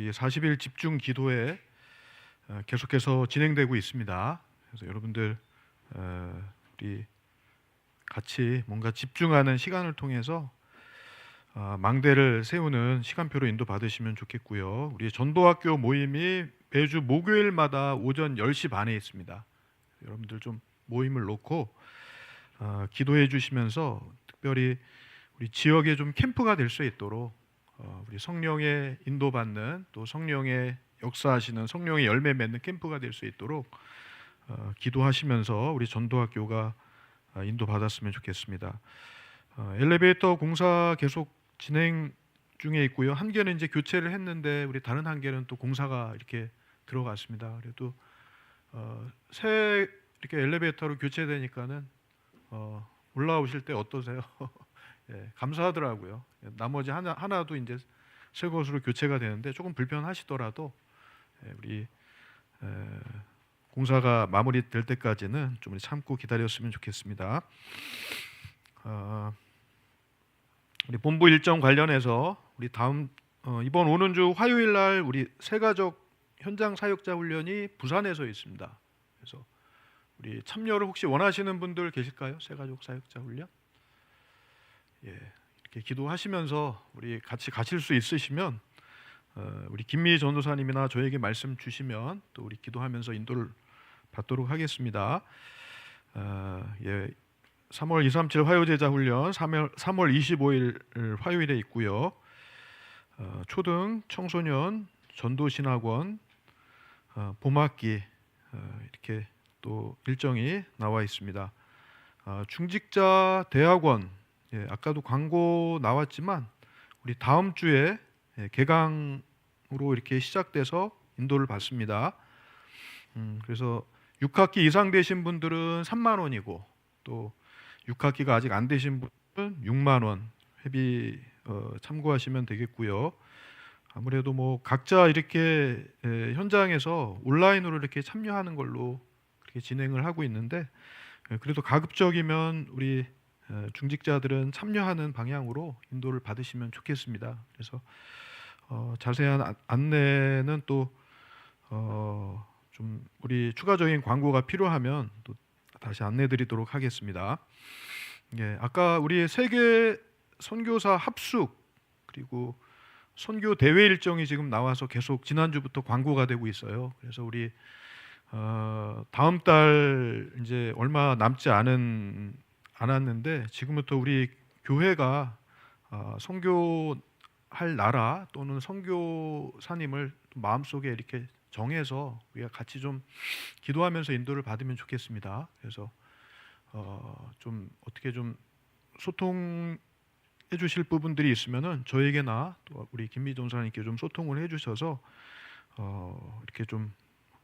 우리 40일 집중 기도회 어, 계속해서 진행되고 있습니다. 그래서 여러분들 어, 우리 같이 뭔가 집중하는 시간을 통해서 어, 망대를 세우는 시간표로 인도 받으시면 좋겠고요. 우리 전도학교 모임이 매주 목요일마다 오전 10시 반에 있습니다. 여러분들 좀 모임을 놓고 어, 기도해 주시면서 특별히 우리 지역에 좀 캠프가 될 수 있도록 어, 우리 성령의 인도받는 또 성령의 역사하시는 성령의 열매 맺는 캠프가 될 수 있도록 어, 기도하시면서 우리 전도학교가 어, 인도받았으면 좋겠습니다. 어, 엘리베이터 공사 계속 진행 중에 있고요. 한 개는 이제 교체를 했는데 우리 다른 한 개는 또 공사가 이렇게 들어갔습니다. 그래도 어, 새 이렇게 엘리베이터로 교체되니까는 어, 올라오실 때 어떠세요? 예, 감사하더라고요. 예, 나머지 하나 하나도 이제 새 것으로 교체가 되는데 조금 불편하시더라도 예, 우리 에, 공사가 마무리될 때까지는 좀 참고 기다렸으면 좋겠습니다. 어, 우리 본부 일정 관련해서 우리 다음 어, 이번 오는 주 화요일 날 우리 새가족 현장 사역자 훈련이 부산에서 있습니다. 그래서 우리 참여를 혹시 원하시는 분들 계실까요? 새가족 사역자 훈련? 예, 이렇게 기도하시면서 우리 같이 가실 수 있으시면 어, 우리 김미 전도사님이나 저에게 말씀 주시면 또 우리 기도하면서 인도를 받도록 하겠습니다. 어, 예, 3월 2, 3, 7 화요제자 훈련 3월 3월 25일 화요일에 있고요. 어, 초등 청소년 전도신학원 어, 봄학기 어, 이렇게 또 일정이 나와 있습니다. 어, 중직자 대학원 예, 아까도 광고 나왔지만 우리 다음 주에 예, 개강으로 이렇게 시작돼서 인도를 받습니다. 음, 그래서 6학기 이상 되신 분들은 3만 원이고 또 6학기가 아직 안 되신 분은 6만 원 회비 어, 참고하시면 되겠고요. 아무래도 뭐 각자 이렇게 에, 현장에서 온라인으로 이렇게 참여하는 걸로 그렇게 진행을 하고 있는데 에, 그래도 가급적이면 우리 에, 중직자들은 참여하는 방향으로 인도를 받으시면 좋겠습니다. 그래서 어, 자세한 안- 안내는 또 어, 좀 우리 추가적인 광고가 필요하면 또 다시 안내드리도록 하겠습니다. 예, 아까 우리 세계 선교사 합숙 그리고 선교 대회 일정이 지금 나와서 계속 지난주부터 광고가 되고 있어요. 그래서 우리 어, 다음 달 이제 얼마 남지 않은 않았는데 지금부터 우리 교회가 어, 선교할 나라 또는 선교사님을 마음속에 이렇게 정해서 우리가 같이 좀 기도하면서 인도를 받으면 좋겠습니다. 그래서 어, 좀 어떻게 좀 소통해 주실 부분들이 있으면은 저에게나 또 우리 김미 전사님께 좀 소통을 해 주셔서 어, 이렇게 좀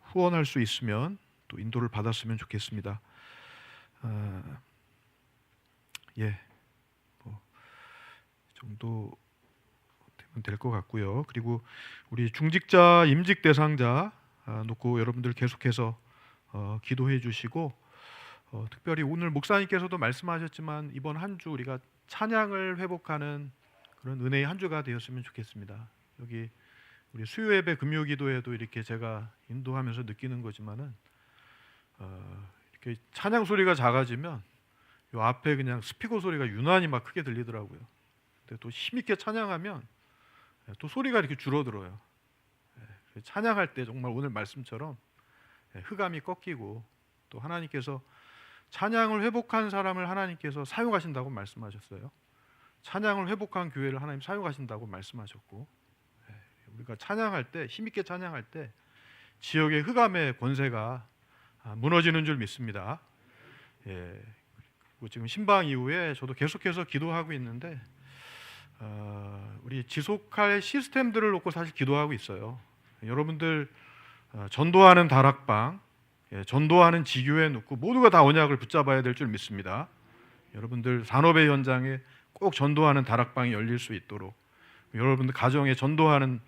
후원할 수 있으면 또 인도를 받았으면 좋겠습니다. 아, 예, 뭐이 정도 되면 될 것 같고요. 그리고 우리 중직자 임직 대상자 아, 놓고 여러분들 계속해서 어, 기도해 주시고 어, 특별히 오늘 목사님께서도 말씀하셨지만 이번 한 주 우리가 찬양을 회복하는 그런 은혜의 한 주가 되었으면 좋겠습니다. 여기 우리 수요 예배 금요 기도에도 이렇게 제가 인도하면서 느끼는 거지만은 어, 이렇게 찬양 소리가 작아지면 요 앞에 그냥 스피커 소리가 유난히 막 크게 들리더라고요. 근데 또 힘있게 찬양하면 예, 또 소리가 이렇게 줄어들어요. 예, 그래서 찬양할 때 정말 오늘 말씀처럼 예, 흑암이 꺾이고 또 하나님께서 찬양을 회복한 사람을 하나님께서 사용하신다고 말씀하셨어요. 찬양을 회복한 교회를 하나님 사용하신다고 말씀하셨고 예, 우리가 찬양할 때 힘있게 찬양할 때 지역의 흑암의 권세가 아, 무너지는 줄 믿습니다. 예, 지금 신방 이후에 저도 계속해서 기도하고 있는데 어, 우리 지속할 시스템들을 놓고 사실 기도하고 있어요. 여러분들 어, 전도하는 다락방, 예, 전도하는 지교에 놓고 모두가 다 언약을 붙잡아야 될 줄 믿습니다. 여러분들 산업의 현장에 꼭 전도하는 다락방이 열릴 수 있도록 여러분들 가정에 전도하는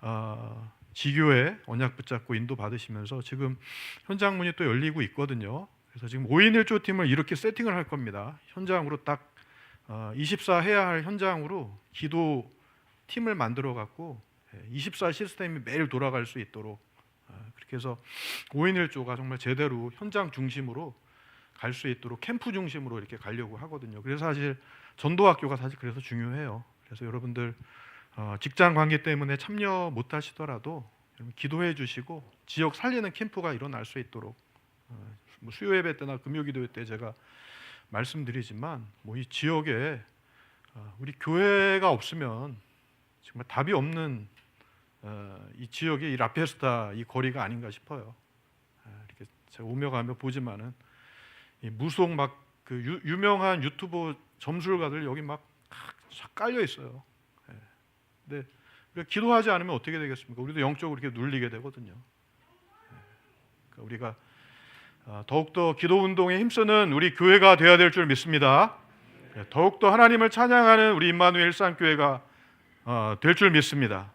어, 지교에 언약 붙잡고 인도 받으시면서 지금 현장 문이 또 열리고 있거든요. 그래서 지금 5인 1조 팀을 이렇게 세팅을 할 겁니다. 현장으로 딱 어, 24 해야 할 현장으로 기도 팀을 만들어 갖고 24 시스템이 매일 돌아갈 수 있도록 아, 그렇게 해서 5인 1조가 정말 제대로 현장 중심으로 갈 수 있도록 캠프 중심으로 이렇게 가려고 하거든요. 그래서 사실 전도학교가 사실 그래서 중요해요. 그래서 여러분들 어, 직장 관계 때문에 참여 못 하시더라도 기도해 주시고 지역 살리는 캠프가 일어날 수 있도록 어, 뭐 수요 예배 때나 금요 기도 때 제가 말씀드리지만 뭐 이 지역에 어, 우리 교회가 없으면 정말 답이 없는 어, 이 지역의 이 라페스타 이 거리가 아닌가 싶어요. 아, 이렇게 제가 오며 가며 보지만은 이 무속 막 그 유명한 유튜버 점술가들 여기 막 깔려 있어요. 예. 근데 우리가 기도하지 않으면 어떻게 되겠습니까? 우리도 영적으로 이렇게 눌리게 되거든요. 예. 그러니까 우리가 아, 더욱더 기도 운동에 힘쓰는 우리 교회가 되어야 될 줄 믿습니다. 예, 더욱더 하나님을 찬양하는 우리 임마누엘 일산교회가 어, 될줄 믿습니다.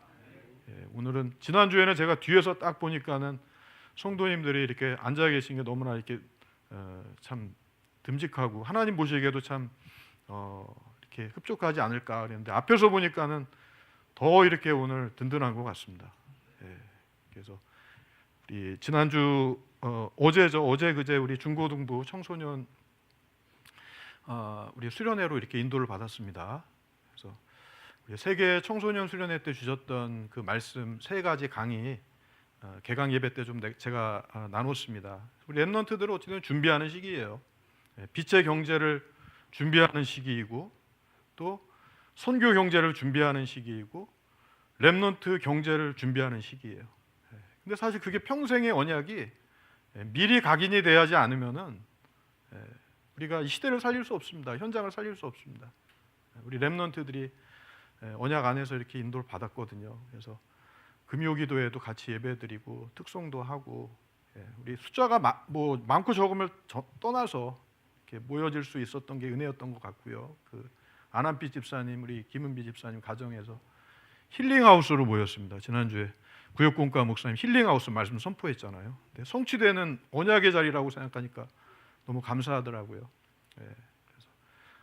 예, 오늘은 지난 주에는 제가 뒤에서 딱 보니까는 성도님들이 이렇게 앉아 계신 게 너무나 이렇게 어, 참 듬직하고 하나님 보시기에도 참 어, 이렇게 흡족하지 않을까 그랬는데 앞에서 보니까는 더 이렇게 오늘 든든한 것 같습니다. 예, 그래서 지난주 어, 어제죠 어제 그제 우리 중고등부 청소년 어, 우리 수련회로 이렇게 인도를 받았습니다. 그래서 세계 청소년 수련회 때 주셨던 그 말씀 세 가지 강의 어, 개강 예배 때 좀 제가 어, 나눴습니다. 우리 랩런트들은 어쨌든 준비하는 시기예요. 예, 빛의 경제를 준비하는 시기이고 또 선교 경제를 준비하는 시기이고 랩런트 경제를 준비하는 시기예요. 예, 근데 사실 그게 평생의 언약이 예, 미리 각인이 돼야지 않으면은 예, 우리가 이 시대를 살릴 수 없습니다. 현장을 살릴 수 없습니다. 예, 우리 랩런트들이 예, 언약 안에서 이렇게 인도를 받았거든요. 그래서 금요기도에도 같이 예배드리고 특송도 하고 예, 우리 숫자가 마, 뭐 많고 적음을 저, 떠나서 이렇게 모여질 수 있었던 게 은혜였던 것 같고요. 그 안한빛 집사님, 우리 김은비 집사님 가정에서 힐링하우스로 모였습니다. 지난주에 구역공과 목사님 힐링하우스 말씀 선포했잖아요. 성취되는 언약의 자리라고 생각하니까 너무 감사하더라고요. 예, 그래서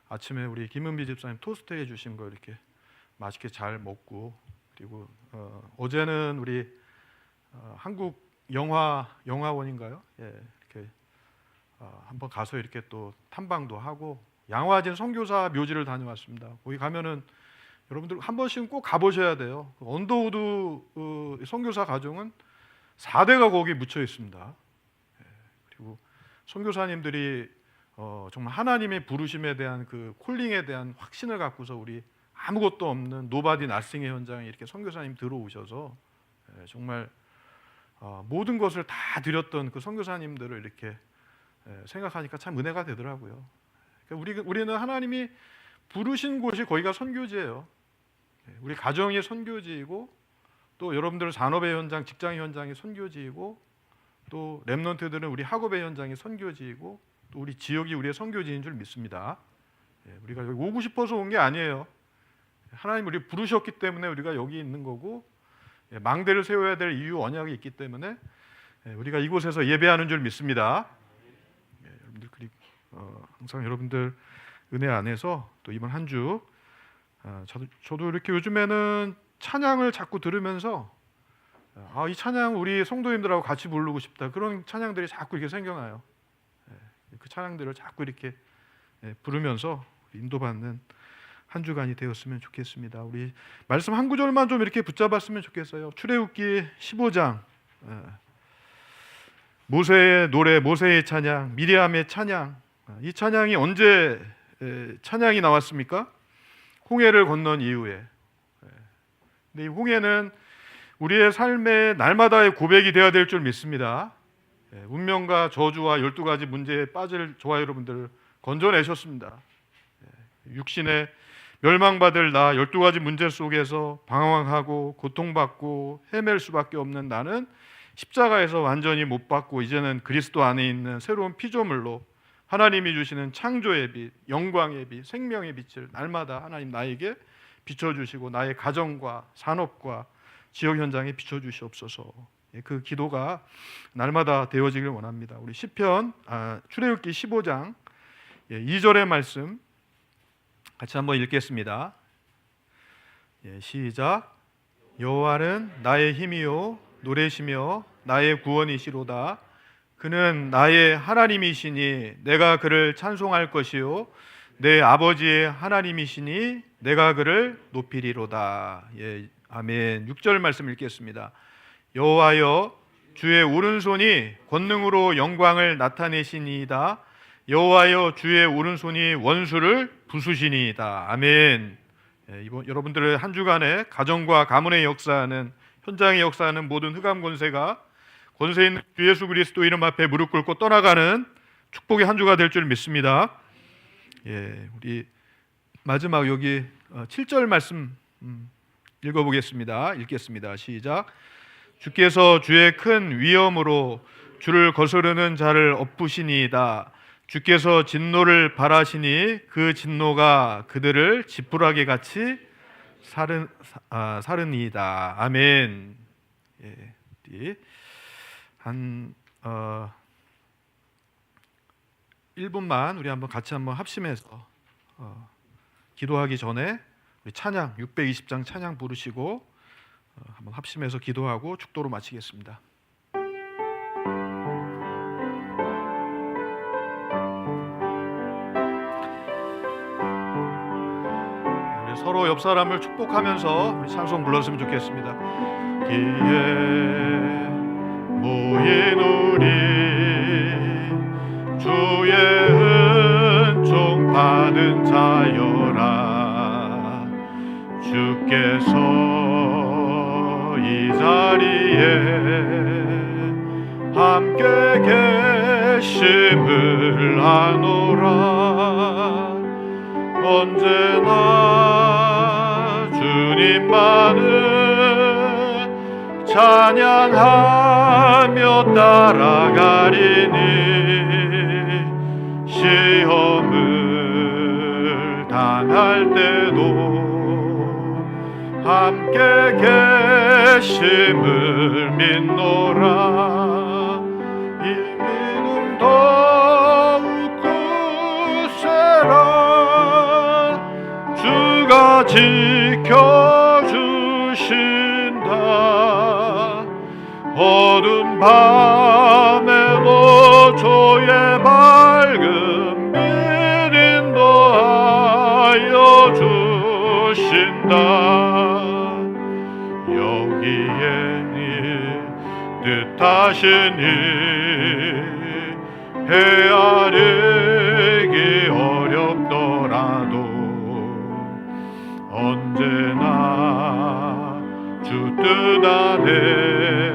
아침에 우리 김은비 집사님 토스트 해주신 거 이렇게 맛있게 잘 먹고 그리고 어, 어제는 우리 어, 한국 영화 영화원인가요? 예, 이렇게 어, 한번 가서 이렇게 또 탐방도 하고 양화진 선교사 묘지를 다녀왔습니다. 거기 가면은 여러분들 한 번씩은 꼭 가보셔야 돼요. 그 언더우드 어, 선교사 가정은 4대가 거기 묻혀 있습니다. 예, 그리고 선교사님들이 어, 정말 하나님의 부르심에 대한 그 콜링에 대한 확신을 갖고서 우리 아무것도 없는 노바디 나싱의 현장에 이렇게 선교사님 들어오셔서 예, 정말 어, 모든 것을 다 드렸던 그 선교사님들을 이렇게 예, 생각하니까 참 은혜가 되더라고요. 그러니까 우리 우리는 하나님이 부르신 곳이 거기가 선교지예요. 예, 우리 가정이 선교지이고 또 여러분들 산업의 현장, 직장 현장이 선교지이고 또 렘넌트들은 우리 학업의 현장이 선교지이고 또 우리 지역이 우리의 선교지인 줄 믿습니다. 예, 우리가 여기 오고 싶어서 온 게 아니에요. 하나님 우리 부르셨기 때문에 우리가 여기 있는 거고 예, 망대를 세워야 될 이유 언약이 있기 때문에 예, 우리가 이곳에서 예배하는 줄 믿습니다. 예, 여러분들 그리고 어, 항상 여러분들 은혜 안에서 또 이번 한주 어, 저도, 이렇게 요즘에는 찬양을 자꾸 들으면서 아, 이 찬양 우리 성도님들하고 같이 부르고 싶다 그런 찬양들이 자꾸 이렇게 생겨나요. 예, 그 찬양들을 자꾸 이렇게 예, 부르면서 인도받는 한 주간이 되었으면 좋겠습니다. 우리 말씀 한 구절만 좀 이렇게 붙잡았으면 좋겠어요. 출애굽기 15장 예. 모세의 노래, 모세의 찬양, 미리암의 찬양. 이 찬양이 언제 에, 찬양이 나왔습니까? 홍해를 건넌 이후에. 예. 근데 이 홍해는 우리의 삶의 날마다의 고백이 되어야 될 줄 믿습니다. 예, 운명과 저주와 열두 가지 문제에 빠질 저와 여러분들을 건져내셨습니다. 예, 육신의 멸망받을 나 열두 가지 문제 속에서 방황하고 고통받고 헤맬 수밖에 없는 나는 십자가에서 완전히 못 받고 이제는 그리스도 안에 있는 새로운 피조물로 하나님이 주시는 창조의 빛, 영광의 빛, 생명의 빛을 날마다 하나님 나에게 비춰주시고 나의 가정과 산업과 지역 현장에 비춰주시옵소서. 예, 그 기도가 날마다 되어지길 원합니다. 우리 시편 아, 출애굽기 15장 2절의 말씀 같이 한번 읽겠습니다. 예, 시작. 여호와는 나의 힘이요 노래시며 나의 구원이시로다 그는 나의 하나님이시니 내가 그를 찬송할 것이요 내 아버지의 하나님이시니 내가 그를 높이리로다. 예 아멘. 6절 말씀 읽겠습니다. 여호와여 주의 오른손이 권능으로 영광을 나타내시니이다. 여호와여 주의 오른손이 원수를 부수시니이다. 아멘. 예, 이번 여러분들의 한 주간의 가정과 가문의 역사는 현장의 역사는 모든 흑암 권세가 권세 있는 주 예수 그리스도 이름 앞에 무릎 꿇고 떠나가는 축복의 한 주가 될 줄 믿습니다. 예, 우리 마지막 여기 7절 말씀 음, 읽어보겠습니다. 읽겠습니다. 시작. 주께서 주의 큰 위엄으로 주를 거스르는 자를 엎으시니이다. 주께서 진노를 바라시니 그 진노가 그들을 지푸라기 같이 사른 아, 사르니이다. 아멘. 예, 한 어, 1분만 우리 한번 같이 한번 합심해서 어, 기도하기 전에 우리 찬양 620장 찬양 부르시고 어, 한번 합심해서 기도하고 축도로 마치겠습니다. 서로 옆 사람을 축복하면서 찬송 불렀으면 좋겠습니다. 기에 모인 우리 주의 은총 받은 자여라. 주께서 이 자리에 함께 계심을 아노라. 언제나 주님만을 찬양하며 따라가리니 시험을 당할 때도 함께 계심을 믿노라 밤에도 주의 밝은 빛 인도하여 주신다. 여기에 니 뜻하시니 헤아리기 어렵더라도 언제나 주 뜻 안에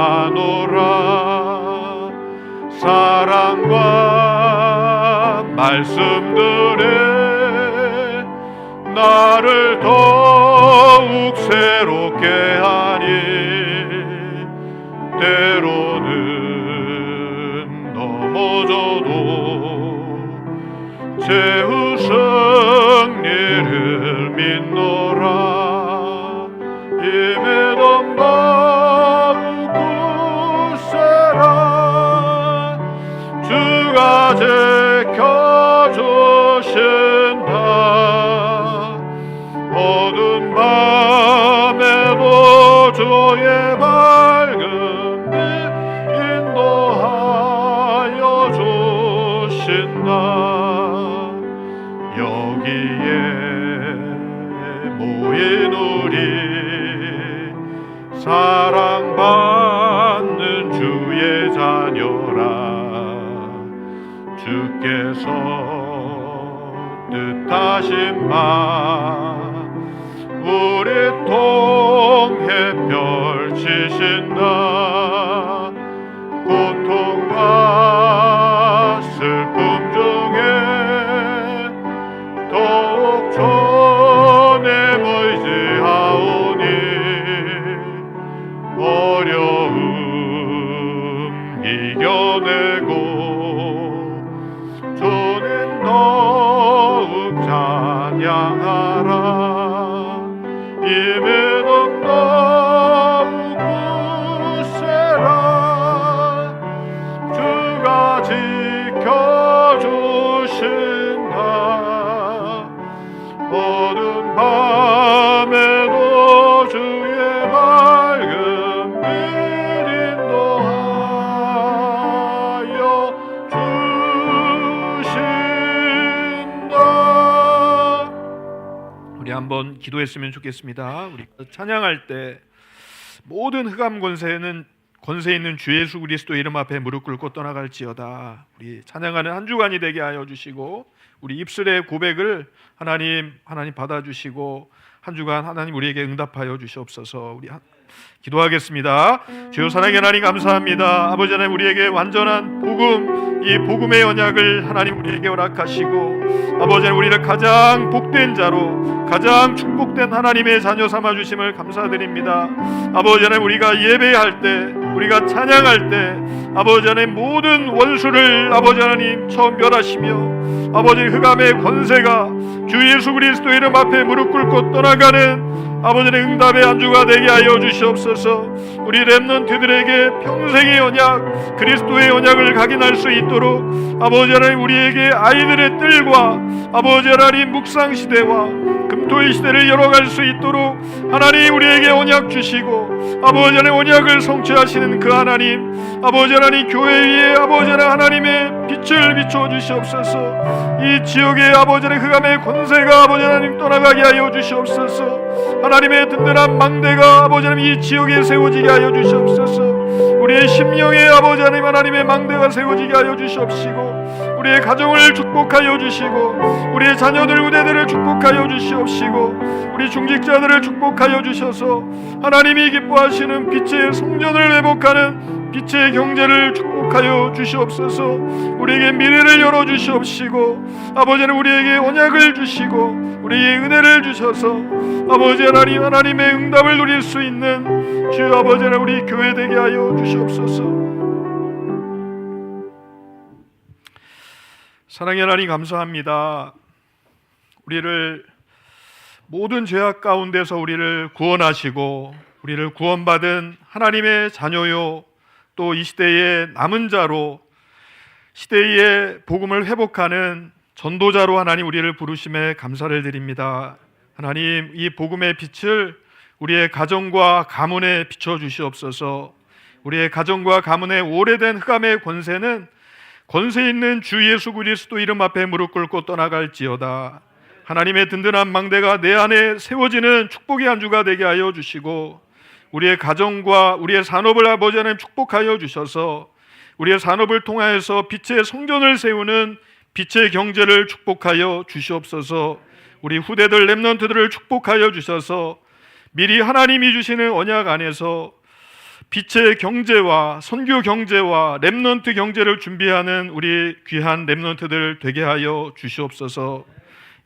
아노라. 사랑과 말씀들에 나를 더욱 새롭게 하 주께서 뜻하신 바 우리 통해 펼치신다 Give it. 기도했으면 좋겠습니다. 우리 찬양할 때 모든 흑암 권세는 권세 있는 주 예수 그리스도 이름 앞에 무릎 꿇고 떠나갈지어다. 우리 찬양하는 한 주간이 되게 하여 주시고 우리 입술의 고백을 하나님 하나님 받아 주시고 한 주간 하나님 우리에게 응답하여 주시옵소서. 우리 한- 기도하겠습니다. 주여 사랑의 하나님 감사합니다. 아버지 하나님 우리에게 완전한 복음 이 복음의 언약을 하나님 우리에게 허락하시고 아버지 하나님 우리를 가장 복된 자로 가장 축복된 하나님의 자녀 삼아 주심을 감사드립니다. 아버지 하나님 우리가 예배할 때 우리가 찬양할 때 아버지 하나님 모든 원수를 아버지 하나님 처음 멸하시며 아버지 흑암의 권세가 주 예수 그리스도 이름 앞에 무릎 꿇고 떠나가는 아버지의 응답의 안주가 되게 하여 주시옵소서. 우리 렘넌트들에게 평생의 언약, 그리스도의 언약을 각인할 수 있도록 아버지 하나님 우리에게 아이들의 뜰과 아버지 하나님 묵상 시대와 금토의 시대를 열어갈 수 있도록 하나님 우리에게 언약 주시고 아버지 하나님 언약을 성취하시는 그 하나님 아버지 하나님 교회 위에 아버지 하나님 하나님의 빛을 비춰 주시옵소서. 이 지역의 아버지 하나님 흑암의 권세가 아버지 하나님 떠나가게 하여 주시옵소서. 하나님의 든든한 망대가 아버지 하나님 이 지역에 세워지게 하여 주시옵소서 우리의 심령에 아버지 하나님 하나님의 망대가 세워지게 하여 주시옵시고 우리의 가정을 축복하여 주시고 우리의 자녀들 우대들을 축복하여 주시옵시고 우리 중직자들을 축복하여 주셔서 하나님이 기뻐하시는 빛의 성전을 회복하는 빛의 경제를 축복 하여 주시옵소서. 우리에게 미래를 열어 주시옵시고 아버지는 우리에게 언약을 주시고 우리에게 은혜를 주셔서 아버지 하나님 하나님의 응답을 누릴 수 있는 주 아버지 하나님 우리 교회 되게 하여 주시옵소서. 사랑의 하나님 감사합니다. 우리를 모든 죄악 가운데서 우리를 구원하시고 우리를 구원받은 하나님의 자녀요 또 이 시대의 남은 자로 시대의 복음을 회복하는 전도자로 하나님 우리를 부르심에 감사를 드립니다. 하나님 이 복음의 빛을 우리의 가정과 가문에 비춰 주시옵소서. 우리의 가정과 가문의 오래된 흑암의 권세는 권세 있는 주 예수 그리스도 이름 앞에 무릎 꿇고 떠나갈지어다. 하나님의 든든한 망대가 내 안에 세워지는 축복의 한 주가 되게 하여 주시고 우리의 가정과 우리의 산업을 아버지 하나님 축복하여 주셔서 우리의 산업을 통하여서 빛의 성전을 세우는 빛의 경제를 축복하여 주시옵소서. 우리 후대들 렘넌트들을 축복하여 주셔서 미리 하나님이 주시는 언약 안에서 빛의 경제와 선교 경제와 렘넌트 경제를 준비하는 우리 귀한 렘넌트들 되게 하여 주시옵소서.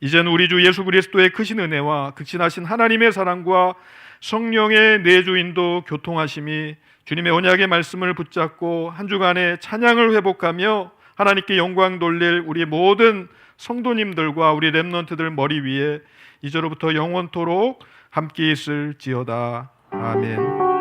이제는 우리 주 예수 그리스도의 크신 은혜와 극진하신 하나님의 사랑과 성령의 내주인도 교통하심이 주님의 언약의 말씀을 붙잡고 한 주간의 찬양을 회복하며 하나님께 영광 돌릴 우리 모든 성도님들과 우리 렘넌트들 머리 위에 이제로부터 영원토록 함께 있을지어다. 아멘.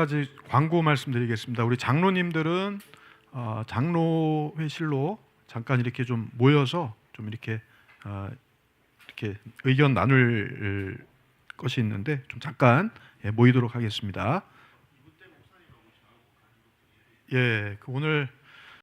가지 광고 말씀드리겠습니다. 우리 장로님들은 어, 장로회실로 잠깐 이렇게 좀 모여서 좀 이렇게 어, 이렇게 의견 나눌 것이 있는데 좀 잠깐 예, 모이도록 하겠습니다. 예, 그 오늘